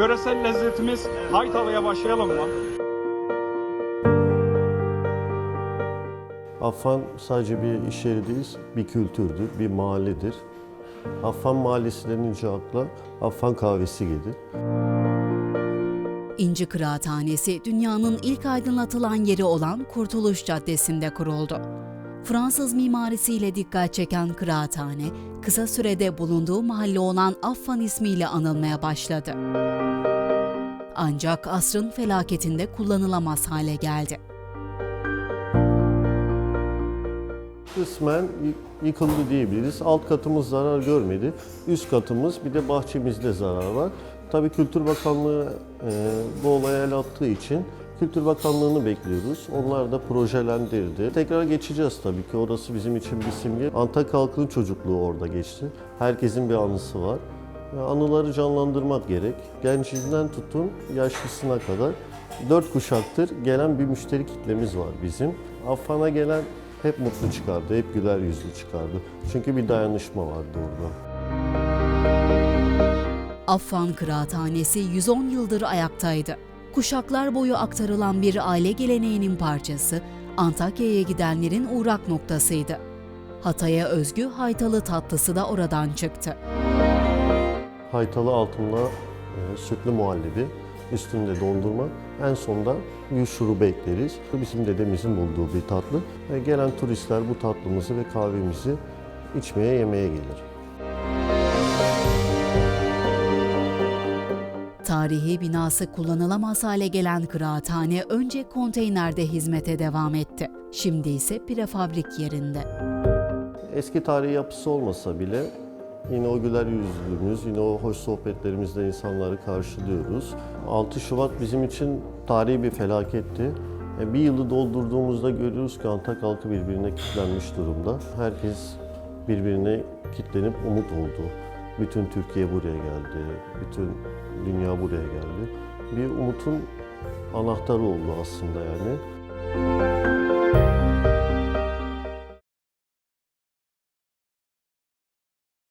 Yöresel lezzetimiz Haytalı'ya başlayalım mı? Affan sadece bir iş yeri değil, bir kültürdür, bir mahalledir. Affan Mahallesi denince akla Affan kahvesi gelir. İnci Kıraathanesi dünyanın ilk aydınlatılan yeri olan Kurtuluş Caddesi'nde kuruldu. Fransız mimarisiyle dikkat çeken kıraathane, kısa sürede bulunduğu mahalle olan Affan ismiyle anılmaya başladı. Ancak asrın felaketinde kullanılamaz hale geldi. Kısmen yıkıldı diyebiliriz. Alt katımız zarar görmedi. Üst katımız bir de bahçemizde zarar var. Tabii Kültür Bakanlığı bu olaya el attığı için Kültür Bakanlığı'nı bekliyoruz. Onlar da projelendirdi. Tekrar geçeceğiz tabii ki. Orası bizim için bir simge. Antakya halkının çocukluğu orada geçti. Herkesin bir anısı var. Anıları canlandırmak gerek. Gencinden tutun yaşlısına kadar dört kuşaktır gelen bir müşteri kitlemiz var bizim. Affan'a gelen hep mutlu çıkardı, hep güler yüzlü çıkardı. Çünkü bir dayanışma vardı orada. Affan Kıraathanesi 110 yıldır ayaktaydı. Kuşaklar boyu aktarılan bir aile geleneğinin parçası, Antakya'ya gidenlerin uğrak noktasıydı. Hatay'a özgü haytalı tatlısı da oradan çıktı. Haytalı altında e, sütlü muhallebi, üstünde dondurma, en sonda gül şurubu ekleriz. Bizim dedemizin bulduğu bir tatlı. Ve gelen turistler bu tatlımızı ve kahvemizi içmeye, yemeye gelir. Tarihi binası kullanılamaz hale gelen kıraathane önce konteynerde hizmete devam etti. Şimdi ise prefabrik yerinde. Eski tarihi yapısı olmasa bile yine o güler yüzlülüğümüz, yine o hoş sohbetlerimizle insanları karşılıyoruz. 6 Şubat bizim için tarihi bir felaketti. E, Bir yılı doldurduğumuzda görüyoruz ki Antak halkı birbirine kilitlenmiş durumda. Herkes birbirine kilitlenip umut oldu. Bütün Türkiye buraya geldi, bütün dünya buraya geldi. Bir umutun anahtarı oldu aslında yani.